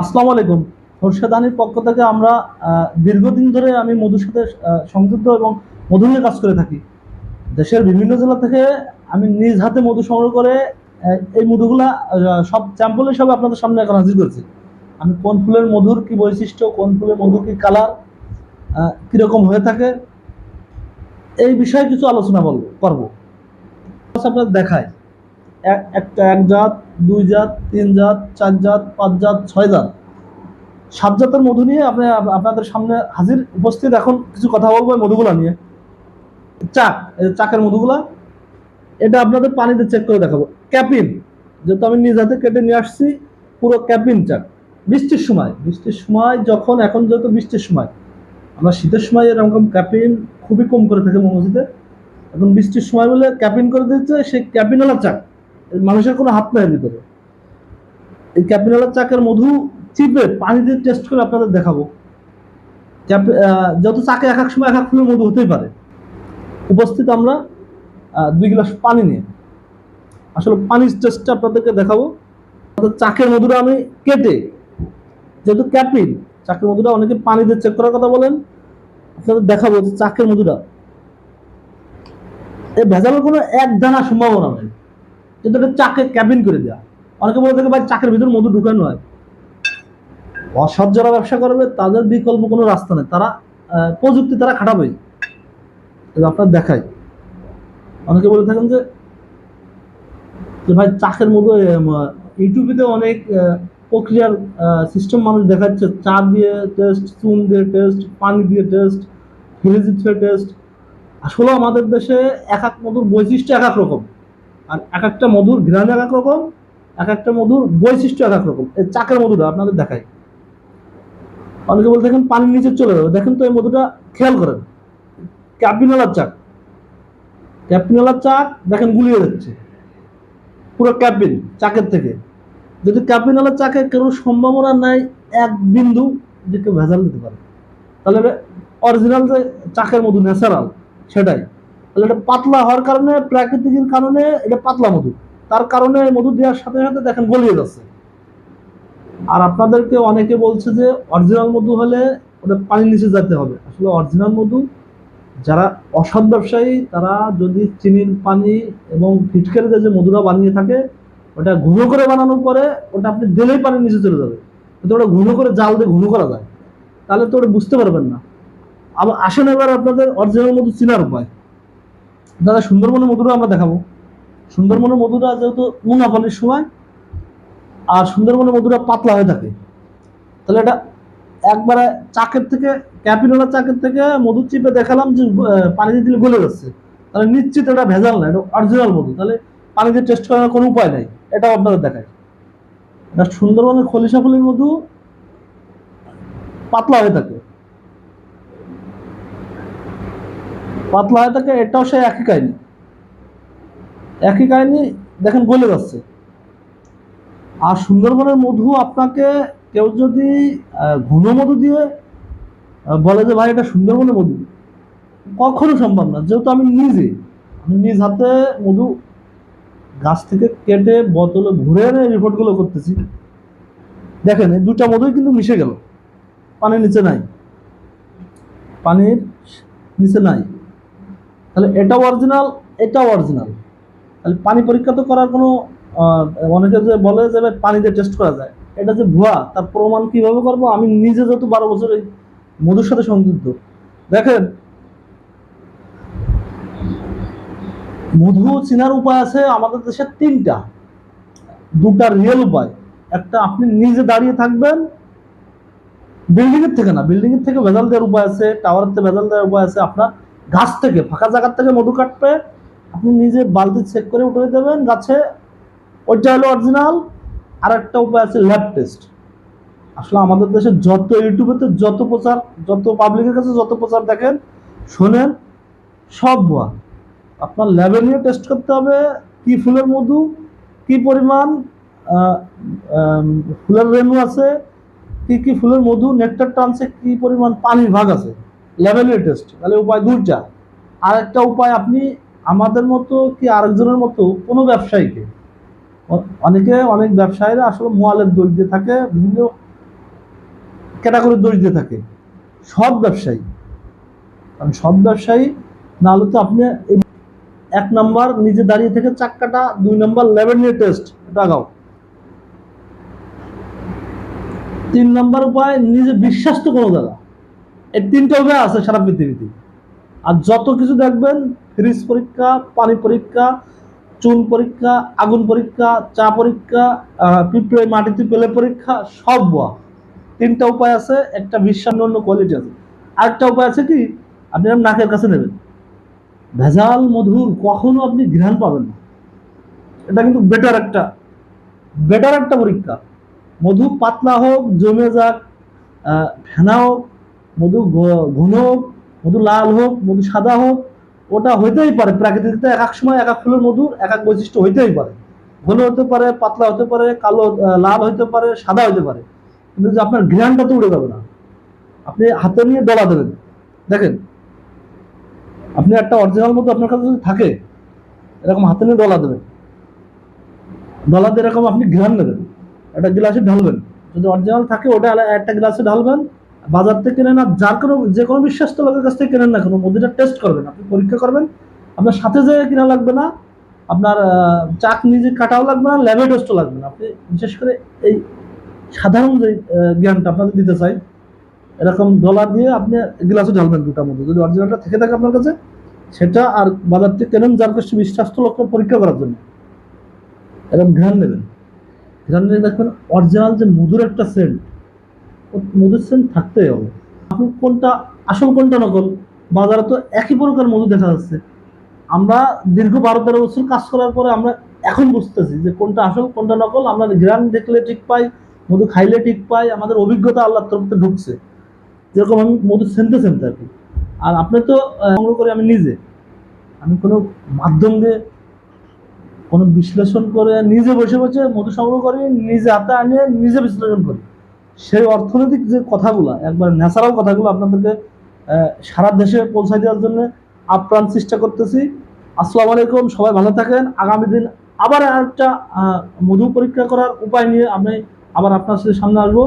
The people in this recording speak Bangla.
আসসালামু আলাইকুম। খোরশেদানির পক্ষ থেকে আমরা দীর্ঘদিন ধরে আমি মধুর সাথে সংযুক্ত এবং মধু নিয়ে কাজ করে থাকি। দেশের বিভিন্ন জেলা থেকে আমি নিজ হাতে মধু সংগ্রহ করে এই মধুগুলা সব স্যাম্পল হিসাবে আপনাদের সামনে এখন হাজির করেছি। আমি কোন ফুলের মধুর কি বৈশিষ্ট্য, কোন ফুলের মধুর কি কালার কীরকম হয়ে থাকে, এই বিষয়ে কিছু আলোচনা বলব করব। আপনার দেখায়। একটা এক জাত, দুই জাত, তিন জাত, চার জাত, পাঁচ জাত, ছয় জাত। সাত জাতের মধু নিয়ে আপনি আপনাদের সামনে হাজির উপস্থিত এখন কিছু কথা বলব মধুগুলা নিয়ে। চাক চাকের মধুগুলা, এটা আপনাদের পানিতে চেক করে দেখাবো। ক্যাপিন, যেহেতু আমি নিজ হাতে কেটে নিয়ে আসছি, পুরো ক্যাপিন চাক। বৃষ্টির সময় বৃষ্টির সময় যখন, এখন যেহেতু বৃষ্টির সময়, আমরা শীতের সময় এরকম ক্যাপিন খুবই কম করে থাকে মৌমাছিতে এখন বৃষ্টির সময় বলে ক্যাপিন করে দিচ্ছে, সেই ক্যাপিনওয়ালা চাক। মানুষের কোনো হাত নাই ভিতরে। এই ক্যাপিনওয়ালা চাকের মধু চিপে পানি দিয়ে টেস্ট করে আপনাদের দেখাবো। যেহেতু চাকে এক এক সময় এক এক ফুলের মধু হতেই পারে। উপস্থিত আমরা দুই গ্লাস পানি নিয়ে। আসলে পানির টেস্টটা আপনাদেরকে দেখাবো। চাকের মধুটা আমি কেটে, যেহেতু ক্যাপিন চাকের মধুটা অনেকে পানি দিয়ে চেক করার কথা বলেন, আপনাদের দেখাবো যে চাকের মধুটা। এই ভেজালের কোনো এক দানা সম্ভাবনা নেই। কিন্তু এটা চাকে ক্যাবিন করে দেওয়া অনেকে বলে থাকে, ভাই, চাকের ভিতর মধু ঢুকানো হয়। অসৎ যারা ব্যবসা করবে তাদের বিকল্প কোনো রাস্তা নেই। তারা প্রযুক্তি তারা খাটাবেই এটা আপনার দেখাই। অনেকে বলে থাকেন যে যে, ভাই, চাকের মধু ইউটিউবে অনেক প্রক্রিয়ার সিস্টেম মানুষ দেখাচ্ছে। চা দিয়ে টেস্ট চুন দিয়ে টেস্ট পানি দিয়ে টেস্ট দিয়ে টেস্ট আসলে আমাদের দেশে এক এক মধুর বৈশিষ্ট্য এক এক রকম। আর এক একটা মধুর ঘ্রাণ এক এক রকম, এক একটা মধুর বৈশিষ্ট্য এক এক রকম। এই চাকের মধুটা আপনাদের দেখাই। অনেকে বলতে দেখেন পানির নিচে চলে যাবে। দেখেন তো এই মধুটা, খেয়াল করেন। ক্যাপিনালার চাক। ক্যাপিনালার চাক, দেখেন গুলিয়ে যাচ্ছে। পুরো ক্যাপিন, চাকের থেকে। যদি ক্যাপিনালার চাকে কোনো সম্ভাবনা নাই, এক বিন্দু যে কেউ ভেজাল দিতে পারে, তাহলে অরিজিনাল যে চাকের মধু ন্যাচারাল সেটাই। তাহলে এটা পাতলা হওয়ার কারণে, প্রাকৃতিকের কারণে এটা পাতলা মধু। তার কারণে মধু দেওয়ার সাথে সাথে দেখেন গলিয়ে যাচ্ছে। আর আপনাদেরকে অনেকে বলছে যে অরিজিনাল মধু হলে ওটা পানির নিচে যেতে হবে। আসলে অরিজিনাল মধু যারা অসৎ ব্যবসায়ী, তারা যদি চিনির পানি এবং ফিটকারি যে মধুরা বানিয়ে থাকে, ওটা ঘুনো করে বানানোর পরে ওটা আপনি দিলেই পানির নিচে চলে যাবে। কিন্তু ওটা ঘুনো করে জাল দিয়ে ঘুনো করা যায়। তাহলে তো ওটা বুঝতে পারবেন না। আবার আসেন এবার আপনাদের অরিজিনাল মধু চিনার উপায়। দাদা সুন্দরবনের মধুরা আমরা দেখাবো। সুন্দরবনের মধুরা যেহেতু মুনাফালির সময় আর সুন্দরবনের মধুরা পাতলা হয়ে থাকে। তাহলে এটা একবারে চাকের থেকে ক্যাপিনোলা চাকের থেকে মধু চিপে দেখালাম যে আহ, পানি দিয়ে দিলে গলে যাচ্ছে। তাহলে নিশ্চিত এটা ভেজাল না এটা অরিজিনাল মধু। তাহলে পানি দিয়ে টেস্ট করার কোনো উপায় নাই এটাও আপনাদের দেখায় এটা সুন্দরবনের খলিশা ফুলের মধু পাতলা হয়ে থাকে। পাতলা হয়ে থাকে এটাও সেই একই কাহিনী। একই কাহিনী দেখেন গলে যাচ্ছে। আর সুন্দরবনের মধু আপনাকে কেউ যদি আহ, মধু দিয়ে বলে যে ভাই এটা সুন্দরবনের মধু। কখনো সম্ভব না। যেহেতু আমি নিজে আমি নিজ হাতে মধু গাছ থেকে কেটে বোতলে ঘুরে এনে রিপোর্টগুলো করতেছি। দেখেন এই দুটা মধুই কিন্তু মিশে গেল। পানির নিচে নাই। পানির নিচে নাই। তাহলে এটাও অরিজিনাল এটাও অরিজিনাল তাহলে পানি পরীক্ষা তো করার কোনো অনেকে যে বলে যে ভাই পানি দিয়ে টেস্ট করা যায়। এটা যে ভুয়া, তার প্রমাণ কীভাবে করব? আমি নিজে যেহেতু বারো বছর এই মধুর সাথে সংযুক্ত। দেখেন, মধু চিনার উপায় আছে আমাদের দেশে তিনটা। দুটা রিয়েল উপায়। একটা আপনি নিজে দাঁড়িয়ে থাকবেন বিল্ডিং এর থেকে না বিল্ডিং এর থেকে ভেজাল দেওয়ার উপায় আছে টাওয়ারের থেকে ভেজাল দেওয়ার উপায় আছে। আপনার গাছ থেকে, ফাঁকা জায়গার থেকে মধু কাটবে। আপনি নিজে বালতি চেক করে উঠে দেবেন গাছে। ওইটা হলো অরিজিনাল আর একটা উপায় আছে ল্যাব টেস্ট আসলে আমাদের দেশে যত ইউটিউবেতে যত প্রচার, যত পাবলিকের কাছে যত প্রচার দেখেন, শোনেন, সব ভুয়া। আপনার ল্যাবে নিয়ে টেস্ট করতে হবে কি ফুলের মধু, কি পরিমাণ ফুলের রেণু আছে, কি কি ফুলের মধু নেকটার টানছে, কি পরিমাণ পানির ভাগ আছে। নিয়ে টেস্ট তাহলে উপায় দুইটা আর একটা উপায় আপনি আমাদের মতো কি আরেকজনের মতো কোনো ব্যবসায়ীকে, অনেকে অনেক ব্যবসায়ীরা আসলে মোয়ালের দোষ দিয়ে থাকে, বিভিন্ন ক্যাটাগরির দোষ দিয়ে থাকে। সব ব্যবসায়ী। কারণ সব ব্যবসায়ী না হলে তো আপনি এক নাম্বার নিজে দাঁড়িয়ে থেকে চাক্কাটা, দুই নাম্বার লেভেল নিয়ে টেস্ট এটা আগাও। তিন নাম্বার উপায়, নিজে বিশ্বাস তো কোনো জায়গা। এই তিনটা উপায় আছে সারা পৃথিবীতে। আর যত কিছু দেখবেন, ফ্রিজ পরীক্ষা, পানি পরীক্ষা চুন পরীক্ষা, আগুন পরীক্ষা, চা পরীক্ষা পিঁপড়ে মাটিতে পেলে পরীক্ষা, সব বোয়া তিনটা উপায় আছে, একটা অন্য কোয়ালিটি আছে। আরেকটা উপায় আছে কি, আপনি নাকের কাছে নেবেন। ভেজাল মধুর কখনো আপনি ঘ্রাণ পাবেন না। এটা কিন্তু বেটার একটা বেটার একটা পরীক্ষা। মধু পাতলা হোক, জমে যাক ফেনা হোক মধু ঘন হোক, মধু লাল হোক, মধু সাদা হোক, ওটা হইতেই পারে। প্রাকৃতিকতে এক এক সময় এক এক ফুলের মধুর এক এক বৈশিষ্ট্য হইতেই পারে। ঘন হতে পারে, পাতলা হতে পারে, কালো লাল হতে পারে, সাদা হতে পারে। কিন্তু যে আপনার ঘ্রাণটা তো উড়ে যাবে না। আপনি হাতে নিয়ে দলা দেবেন। দেখেন, আপনি একটা অরিজিনাল মতো আপনার কাছে যদি থাকে, এরকম হাতে নিয়ে দলা দেবেন। দিয়ে এরকম আপনি ঘ্রাণ নেবেন। একটা গ্লাসে ঢালবেন। যদি অরিজিনাল থাকে, ওটা একটা গ্লাসে ঢালবেন। বাজার থেকে কেনেন আর যার কোনো যে কোনো বিশ্বাস্ত লোকের কাছ থেকে কেনেন না কোনো মধ্যটা টেস্ট করবেন, আপনি পরীক্ষা করবেন। আপনার সাথে যে কেনা লাগবে না, আপনার চাক নিজে কাটাও লাগবে না ল্যাবে টেস্টও লাগবে না। আপনি বিশেষ করে এই সাধারণ যে জ্ঞানটা আপনাদের দিতে চাই, এরকম ডলার দিয়ে আপনি গ্লাসে ঢালবেন দুটার মধ্যে। যদি অরিজিনালটা থেকে থাকে আপনার কাছে, সেটা আর বাজার থেকে কেনেন যার কাছে বিশ্বাস্ত লোককে পরীক্ষা করার জন্য। এরকম ধ্যান নেবেন ধ্যান নিয়ে দেখবেন অরিজিনাল যে মধুর একটা সেন্ট মধুর থাকতেই হবে। আপনি কোনটা, আসল কোনটা নকল বাজারে তো একই প্রকার মধু দেখা যাচ্ছে। আমরা দীর্ঘ বারো তেরো বছর কাজ করার পরে আমরা এখন বুঝতেছি যে কোনটা আসল, কোনটা নকল। আমরা গ্রাম দেখলে ঠিক পাই, মধু খাইলে ঠিক পাই, আমাদের অভিজ্ঞতা আল্লাহর তরফ থেকে ঢুকছে। যেরকম আমি মধু সেনতে সেনতে আর কি আর আপনি তো সংগ্রহ করি আমি নিজে। আমি কোনো মাধ্যম দিয়ে কোনো বিশ্লেষণ করে নিজে বসে বসে মধু সংগ্রহ করি, নিজে হাতে আনিয়ে নিজে বিশ্লেষণ করি। সেই অর্থনৈতিক যে কথাগুলো, একবার ন্যাচারাল কথাগুলো আপনাদেরকে সারা দেশে পৌঁছায় দেওয়ার জন্য আপ্রাণ চেষ্টা করতেছি। আসসালাম আলাইকুম, সবাই ভালো থাকেন। আগামী দিন আবার একটা মধু পরীক্ষা করার উপায় নিয়ে আমি আবার আপনার সাথে সামনে আসব।